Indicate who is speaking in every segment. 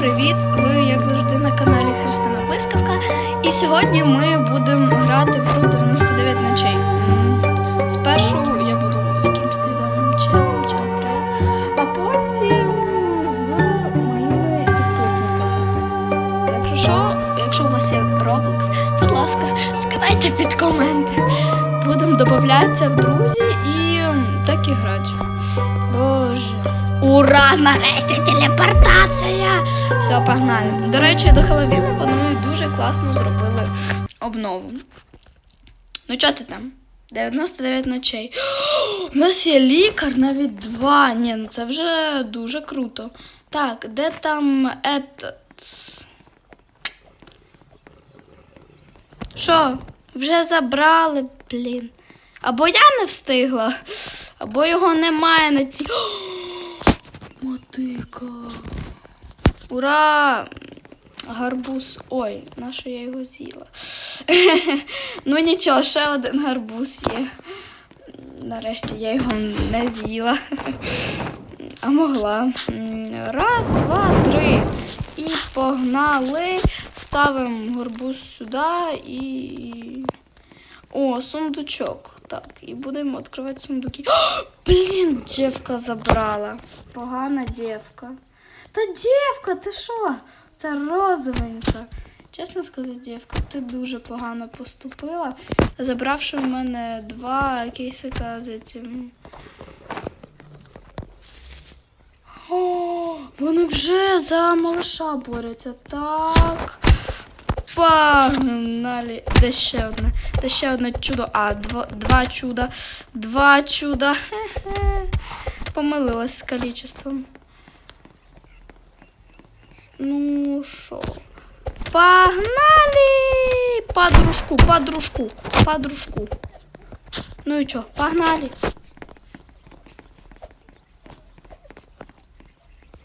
Speaker 1: привіт! Ви, як завжди, на каналі Христина Блискавка. І сьогодні ми будемо грати в гру 99 ночей. Спершу я буду з якимось невідомим челом, чел, привіт. А потім з моїми підписниками. Якщо що, якщо у вас є Roblox, будь ласка, скидайте під коменти. Будемо додатися в друзі і так і грати. Боже. Ура! Нарешті телепортація! Все, погнали. До речі, до Хеллоуіну вони дуже класно зробили обнову. Ну, чого ти там? 99 ночей. У нас є лікар навіть два. Ні, ну це вже дуже круто. Так, де там ет... Що? Вже забрали, блін. Або я не встигла, або його немає на цій. Мотика. Ура! Гарбуз. Ой, на що я його з'їла? ну нічого, ще один гарбуз є. Нарешті я його не з'їла. а могла. Раз, два, три. І погнали. Ставимо гарбуз сюди і. О, сундучок. Так, і будемо відкривати сундуки. О, блін, дівка забрала. Погана дівка. Та дівка, ти що? Це розовенька. Чесно сказати, дівка, ти дуже погано поступила, забравши в мене два кейсика з цим. О, вони вже за малыша борються. Так. Погнали. Де ще одне? Де ще одне чудо. А, два, два чуда. Два чуда. Хе-хе. Помилилась з количеством. Ну що? Погнали! Подружку, подружку, подружку. Ну и чё, погнали.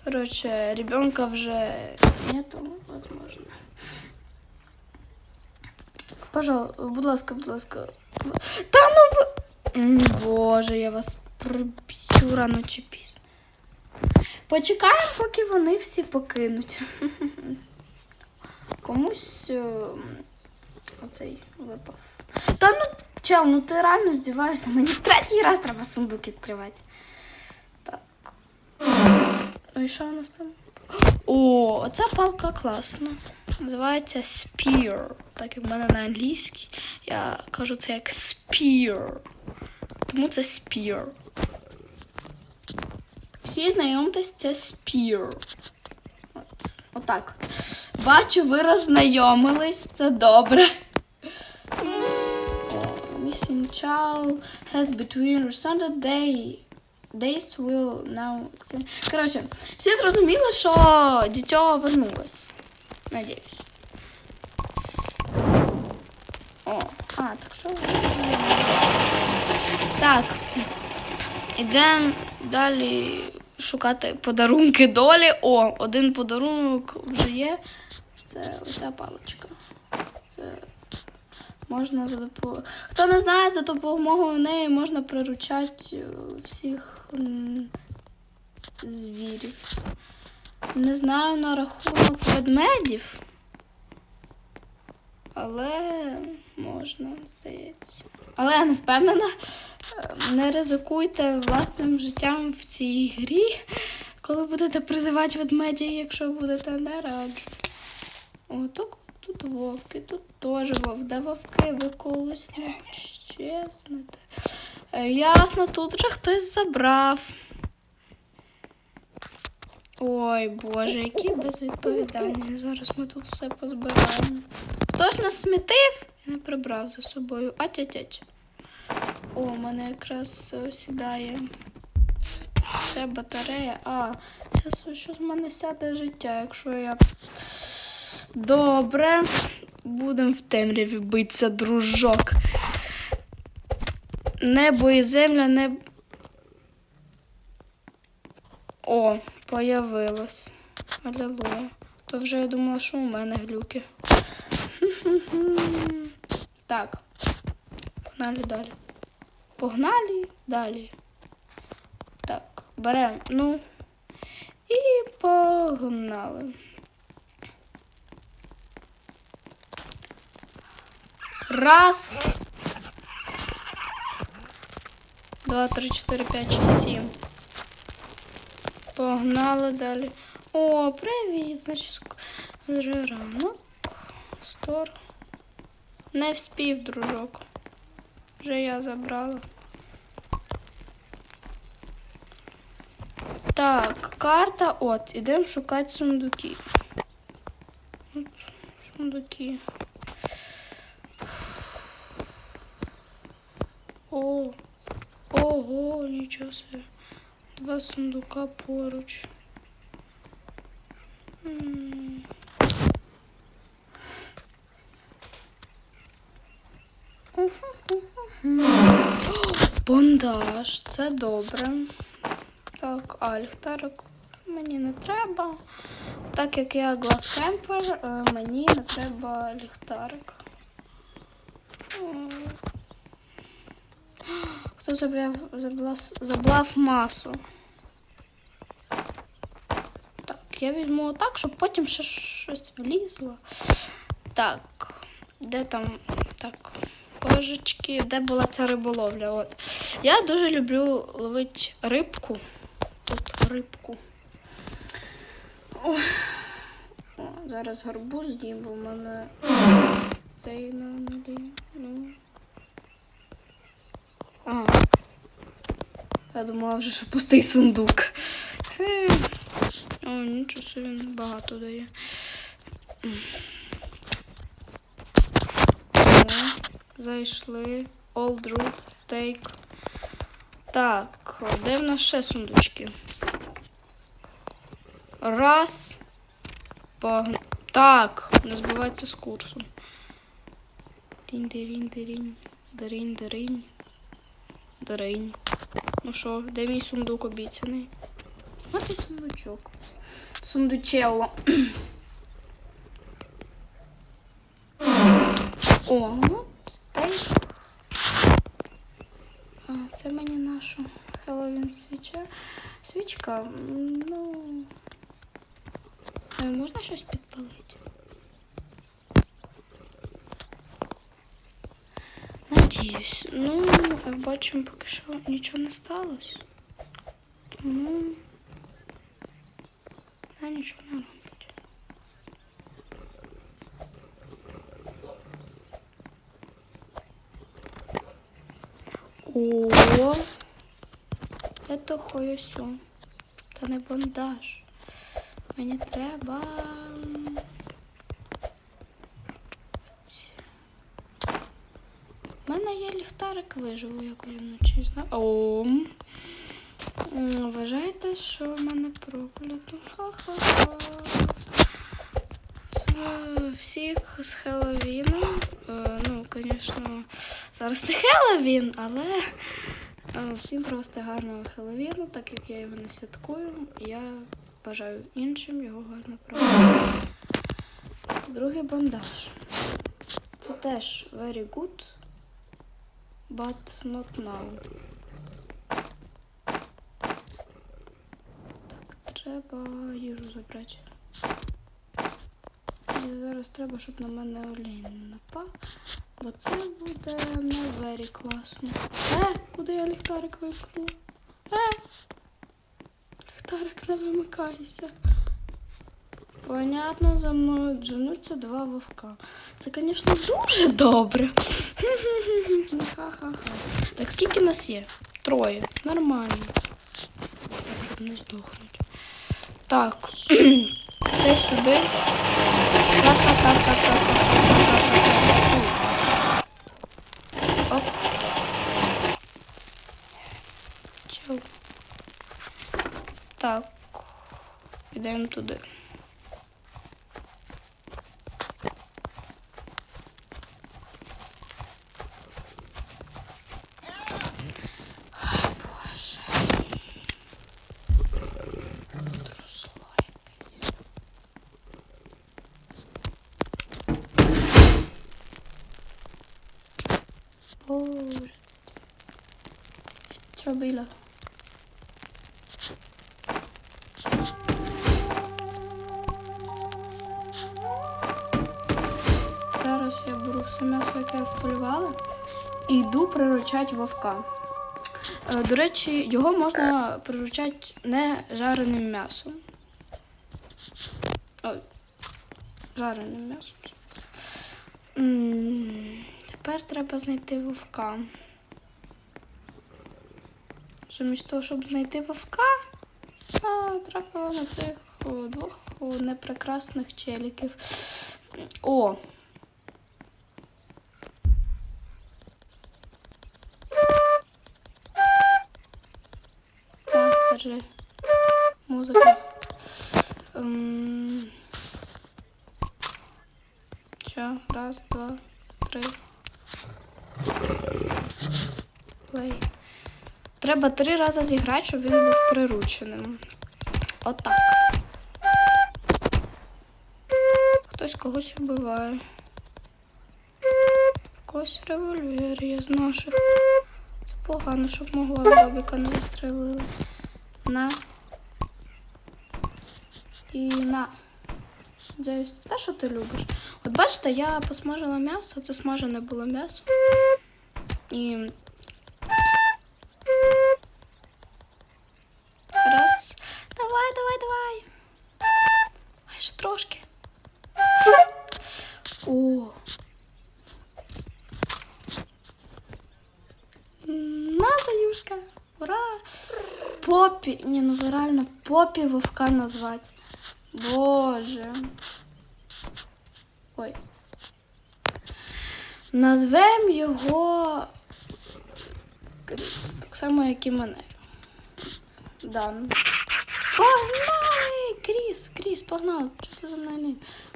Speaker 1: Короче, ребенка уже нету, возможно. Пожалуйста, будь ласка, будь ласка. Та ну ви... Боже, я вас приб'ю рано чи пізно. Почекаємо, поки вони всі покинуть. Комусь е, оцей випав. Та ну, чел, ну ти реально здіваєшся, мені третій раз треба сундук відкривати. Так. Ой, що у нас там? О, оця палка класна. Називається Spear. Так як в мене на англійській. Я кажу це як Spear. Тому це Spear. Всі знайомтесь, це Spear. От, отак от. Бачу, ви роззнайомились, це добре. Missing child has between recent day. Days will now. Коротше, всі зрозуміли, що дитя вернулось. Надіюсь. О, а, так що. Так. Ідемо далі шукати подарунки долі. О, один подарунок вже є. Це оця паличка. Це можна за допомогою. Хто не знає, за допомогою неї можна приручати е, всіх звірів. Не знаю на рахунок ведмедів. Але можна, здається. Але я не впевнена. Не ризикуйте власним життям в цій грі, коли будете призивати ведмедя, якщо будете не раджу. О, тут, вовки, тут теж вовк. Де вовки, ви колись не щезнете. Е, Ясно, тут вже хтось забрав. Ой, Боже, які безвідповідальні. Зараз ми тут все позбираємо. Хтось нас смітив і не прибрав за собою. А тять. О, у мене якраз е, сідає. Це батарея. А, зараз що з мене сяде життя, якщо я. Добре. Будемо в темряві битися, дружок. Небо і земля не. О, появилось. Алілуя. То вже я думала, що у мене глюки. Так. Погнали далі. Погнали далі. Так, беремо, ну і погнали. Раз. Два, три, чотири, п'ять, шість, сім. Погнали далі. О, привіт, значить, вже ранок. Стор. Не вспів, дружок. Вже я забрала. Так, карта от. Ідемо шукати сундуки. Сундуки. О, ого, нічого собі. Два сундука поруч. Бондаж, це добре. Так, а ліхтарик мені не треба. Так як я глазкемпер, е, мені не треба ліхтарик. Хто забрав, заблав, заблав масу? Так, я візьму так, щоб потім ще щось влізло. Так, де там. Так, божечки, де була ця риболовля? От. Я дуже люблю ловити рибку. Тут рибку. О, зараз гарбуз з'їм, бо в мене цей на нулі. Ну. А. Я думала вже, що пустий сундук. О, нічого він багато дає. О, зайшли. Old root, take. Так, де в нас ще сундучки? Раз. Погн... Так, не збивається з курсу. Динь, дирінь, дирінь, дирінь, дирінь, дирінь. Ну що, де мій сундук обіцяний? І сундучок. Сундучелло. О, свіча. Свічка, м, ну. е, Можна щось підпалити? Надіюсь. Ну, як бачимо, поки що нічого не сталося. Тому. Я нічого не роблять. О, это хуйсю. Та не бандаж. Мені треба. У мене є ліхтарик, виживу, як вночі знаю. О. Вважаєте, що в мене проклято? Ха-ха-ха. Всіх з Хеллоуіном. Е, ну, звісно, зараз не Хеллоуін, але всім просто гарного Хеллоуіну, так як я його не святкую, я бажаю іншим його гарно проводити. Другий бандаж. Це теж very good, but not now. Так, треба їжу забрати. І зараз треба, щоб на мене олень напав, бо це буде не very класно. Е, куди я ліхтарик вимкнула? Е! Ліхтарик не вимикайся. Понятно, за мною дженуться два вовка. Це, звісно, дуже добре. Ха-ха-ха. Так скільки нас є? Троє. Нормально. Так, щоб не здохнуть. Так. Це сюди. Оп. Чел. Так. Ідемо туди. Що? Зараз я беру все м'ясо, яке вполювали, і йду приручати вовка. Е, До речі, його можна приручати не жареним м'ясом. Ой, жареним м'ясом. Тепер треба знайти вовка. Замість того, щоб знайти вовка, трапила на цих двох непрекрасних челіків. О! Так, держи. Музика. Ем... Що? Раз, два, три. Плей. Треба три рази зіграти, щоб він був прирученим. Отак. Хтось когось вбиває. Когось револьвер є з наших. Це погано, щоб мого бабіка не застрелили. На. І на. Дзюсь, те, що ти любиш. От бачите, я посмажила м'ясо, це смажене було м'ясо. І. реально вовка назвати. Боже. Ой. Назвем його Кріс. Так само, як і мене. Дан. Погнали! Кріс, Кріс, погнали. Чого ти за мною не?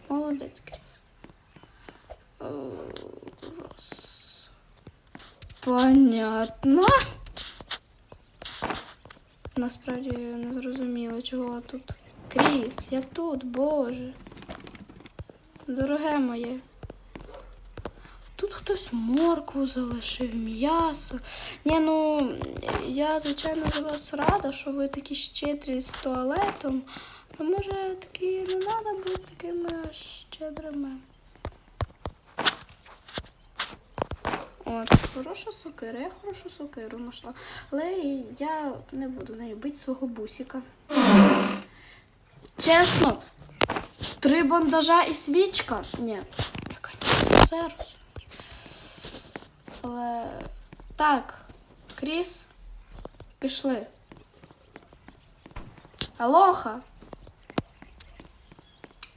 Speaker 1: Молодець, Кріс. Е, Раз. Понятно. Насправді не зрозуміла, чого тут. Кріс, я тут, боже. Дороге моє. Тут хтось моркву залишив, м'ясо. Ні, ну я, звичайно, за вас рада, що ви такі щедрі з туалетом. А може таки не треба бути такими щедрими. От, хороша сокира, я хорошу сокиру знайшла. Але я не буду нею бити свого бусика. Чесно, три бандажа і свічка. Ні, я, звісно, все. Але так, Кріс, пішли. Алоха.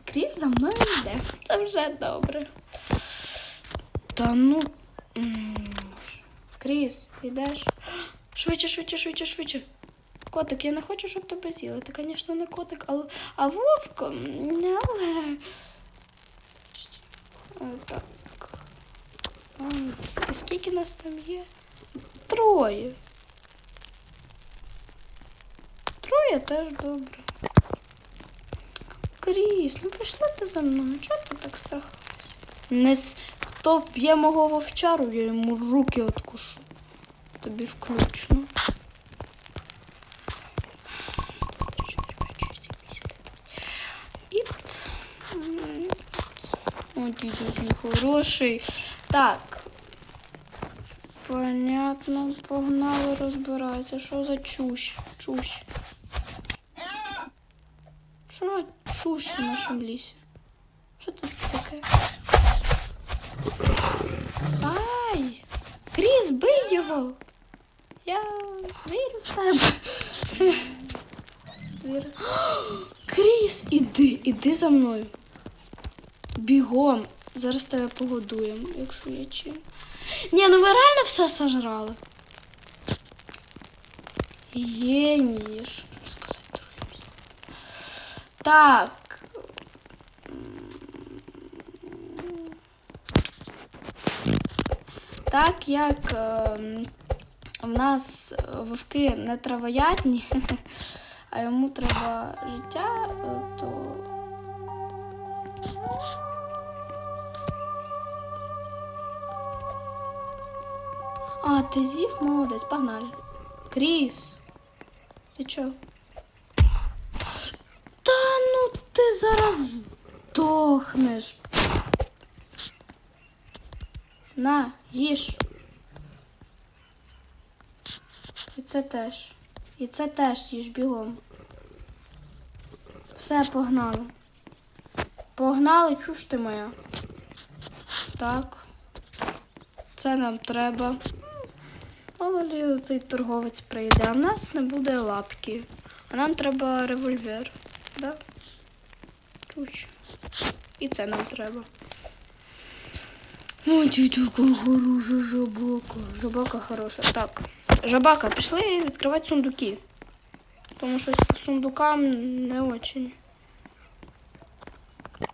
Speaker 1: Кріс за мною йде. Це вже добре. Та ну. Кріс, йдеш? Швидше, швидше, швидше, швидше. Котик, я не хочу, щоб тебе з'їли. Ти, звісно, не котик, але. А вовк. Але. Е, Так. І скільки нас там є? Троє. Троє теж добре. Кріс, ну пішла ти за мною. Чого ти так страхаєшся? Не. Хто вб'є мого вовчару, я йому руки откушу. Тобі включно. І от. Хороший. Так. Понятно, погнали розбиратися. Що за чущ? Чущ. Що за чущ в нашому лісі? Що це таке? Ай! Кріс, його! Я вірю в тебе. Вірю. Кріс, іди, іди за мною. Бігом. Зараз тебе погодуємо, якщо є чим. Ні, ну ви реально все сожрали. Що мені сказати другим. Так. Так як ем, в нас вовки не травоядні, а йому треба життя, е, то. А, ти з'їв? Молодець, погнали. Кріс. Ти чо? Та ну ти зараз здохнеш. На, їж. І це теж. І це теж їж бігом. Все, погнали. Погнали, чуш ти моя. Так. Це нам треба. Овалі цей торговець прийде, а в нас не буде лапки. А нам треба револьвер. Да? Чуч. І це нам треба. Ой, така хороша жабака. Жабака хороша. Так. Жабака, пішли відкривати сундуки. Тому щось по сундукам не очень.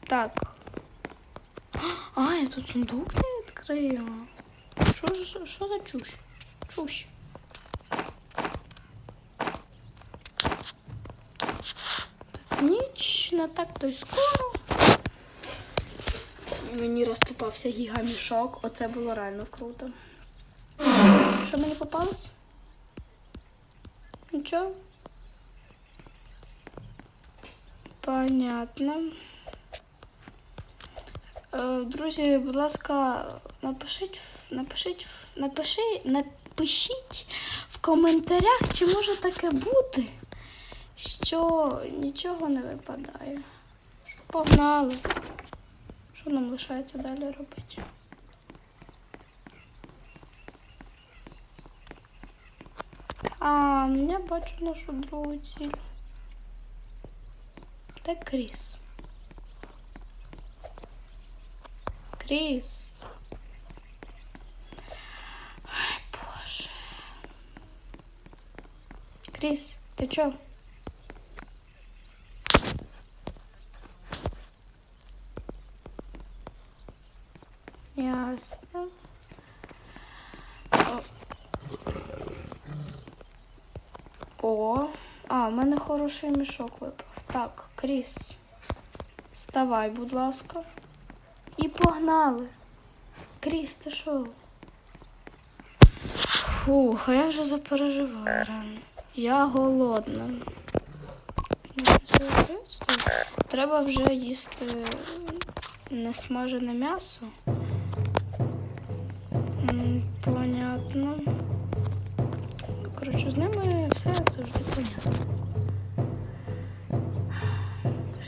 Speaker 1: Так. А, я тут сундук не відкрила. Що, що за чусь? Чусь. Так, ніч не так то й скоро. Мені розпопався гігамішок. Оце було реально круто. Що мені попалось? Нічого? Понятно. Е, Друзі, будь ласка, напишіть, в- напишіть, напишіть в коментарях, чи може таке бути, що нічого не випадає. Погнали. Що нам лишається далі робити? А, я бачу нашу другу ціль. Де Кріс? Кріс. Ай, Боже. Кріс, ти чо? Ясно. О. А, в мене хороший мішок випав. Так, Кріс. Вставай, будь ласка. І погнали. Кріс, ти що? Фух, а я вже запереживала рано. Я голодна. Ну. Треба вже їсти несмажене м'ясо. Понятно. Коротше, з ними все завжди понятно.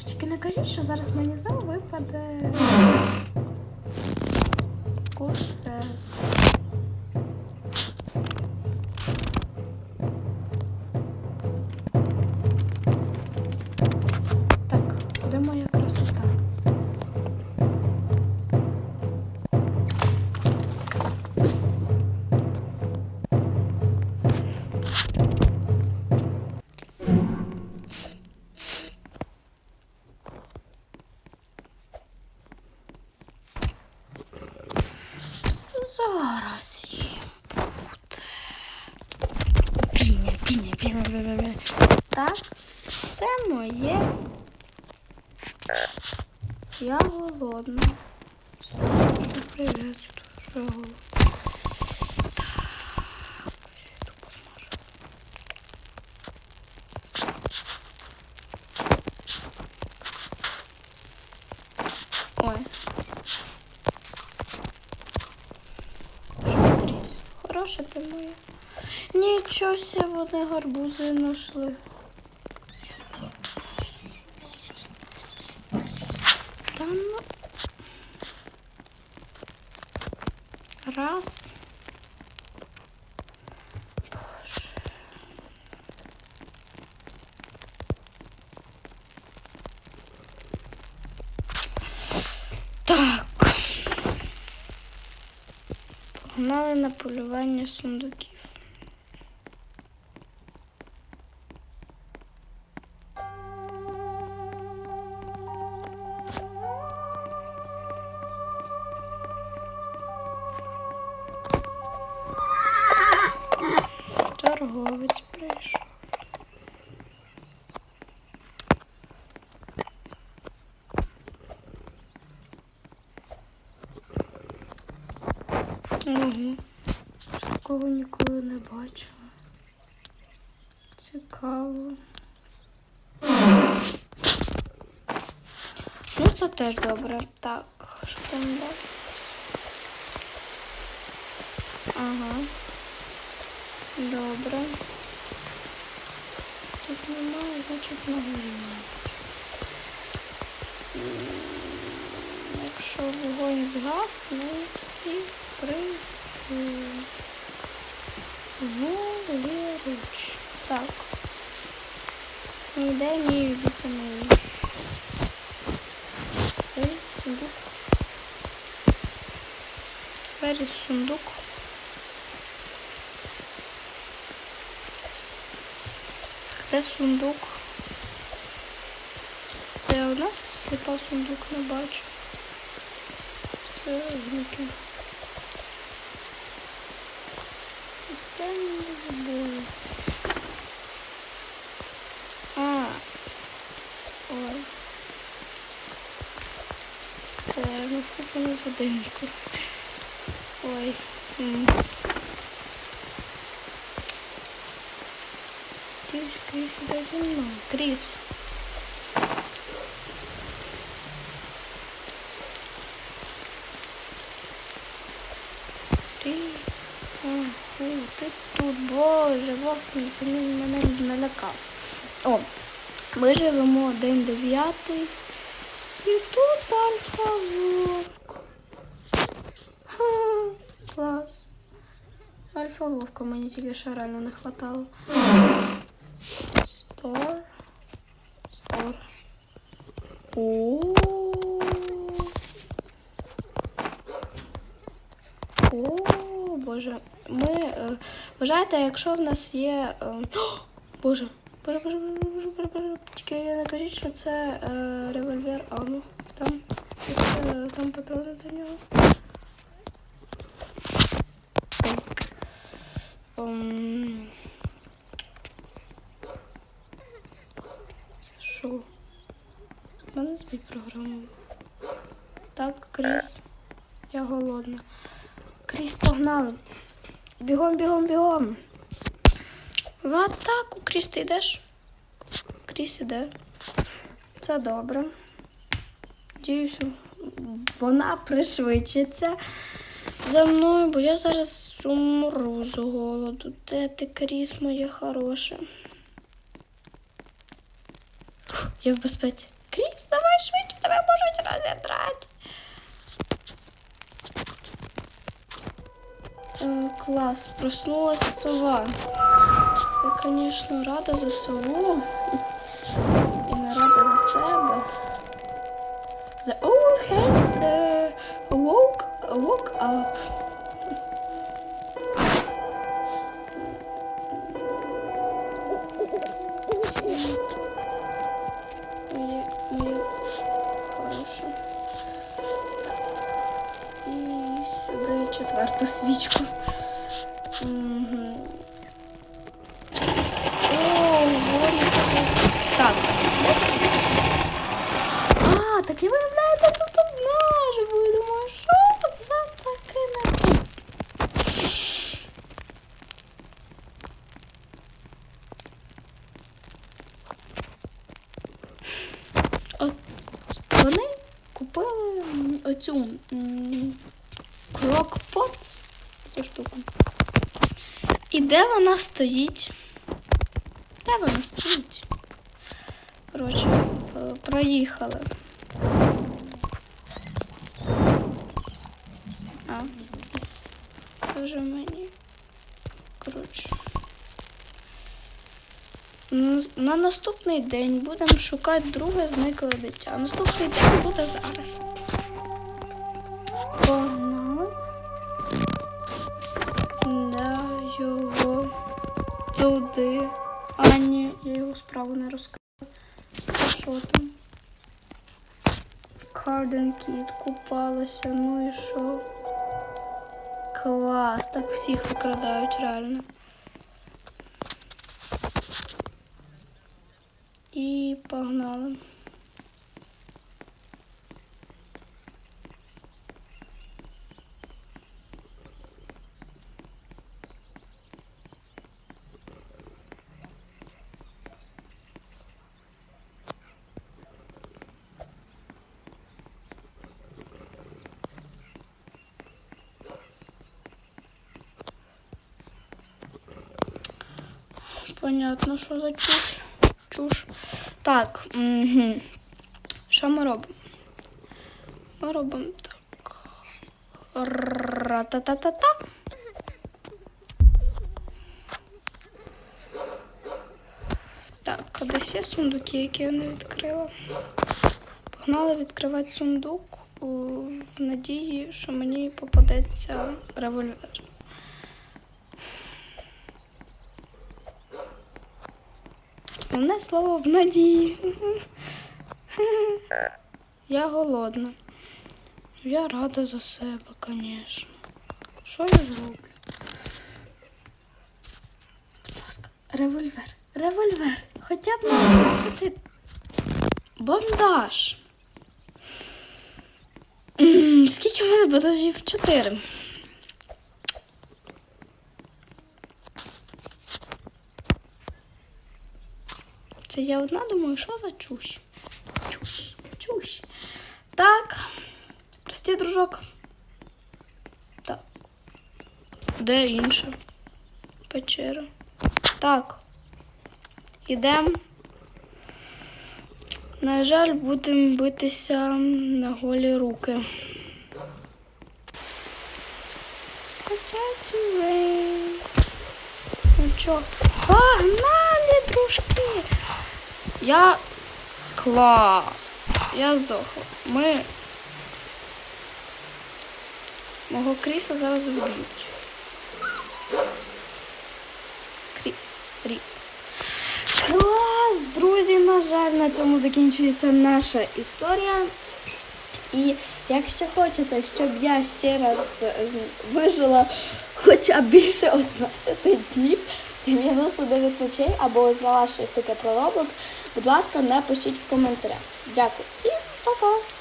Speaker 1: Тільки не кажіть, що зараз мені знову випаде курсе. Хороша ти моя. Нічого себе вони гарбузи знайшли. Та ну. Раз. Боже. Так. Полювання сундуків. Торговець прийшов. Угу. Такого ніколи не бачила. Цікаво. Ну, це теж добре. Так, що там далі? Ага. Добре. Тут немає, значить на горі. Якщо вогонь згасне і Воліруч. Так. Ну, де мій вітамін? Цей сундук. Двері сундук. Де сундук? Це у нас сліпа сундук не бачу. Це звуки. Системні збої. А. Ой. Це в наступному будинку. Ой. Кріс, Кріс, іде зі мною. Кріс. Кріс. Фу, ти тут, боже, вовк мене налякав. О, ми живемо день дев'ятий. І тут альфа вовк. Клас. Альфа вовка мені тільки реально не хватало. Стор. Стор. О. О, боже. Ми. Е, вважаєте, якщо в нас є. Е, боже. Боже, боже, боже, боже, боже. Тільки не кажіть, що це е, револьвер, а ну, там, е, там патрони до нього. Так. Ем. Це що? Мене збій програму. Так, Кріс. Я голодна. Кріс, погнали. Бігом, бігом, бігом. В атаку, Кріс, ти йдеш? Кріс іде. Це добре. Надіюся, вона пришвидшиться за мною, бо я зараз умру з голоду. Де ти, Кріс, моє хороше? Я в безпеці. Кріс, давай швидше, тебе можуть розідрати. Е, клас, проснулась сова. Я, звісно, рада за сову. І не рада за себе. The owl has uh, woke, woke up. Четверту свічку. Мгм. О, нічого. Так, де всі? А, так і виявляється тут одна живу. Я думаю, що за таке не. От вони купили оцю І де вона стоїть? Де вона стоїть? Коротше, е, проїхали. А, це вже мені. Коротше. Ну, На наступний день будемо шукати друге зникле дитя. Наступний день буде зараз. Туди. А, я його справу не розкрила. Що там? Карден Кіт купалася, ну і що? Клас, так всіх викрадають реально. І погнали. Понятно, що за чуш. Чуш. Так. Угу. Що ми робимо? Ми робимо так. Ра-та-та-та-та. Так, десь є сундуки, які я не відкрила. Погнала відкривати сундук в надії, що мені попадеться револьвер. Головне слово в надії. Я голодна. Я рада за себе, звісно. Що я зроблю? Будь ласка, револьвер. Револьвер. Хоча б на 20. Бандаж. Скільки в мене бандажів? Чотири. Це я одна думаю, що за чуш? Чуш, чуш. Так. Прости, дружок. Так. Де інша печера? Так. Ідемо. На жаль, будемо битися на голі руки. Ну чо? Погнали, дружки! Я клас. Я здохла. Ми. Мого Кріса зараз вб'ють. Кріс, Рік. Клас, друзі, на жаль, на цьому закінчується наша історія. І якщо хочете, щоб я ще раз вижила хоча б більше 11 днів, 99 ночей або знала щось таке про робок, будь ласка, напишіть в коментарях. Дякую. Всім пока!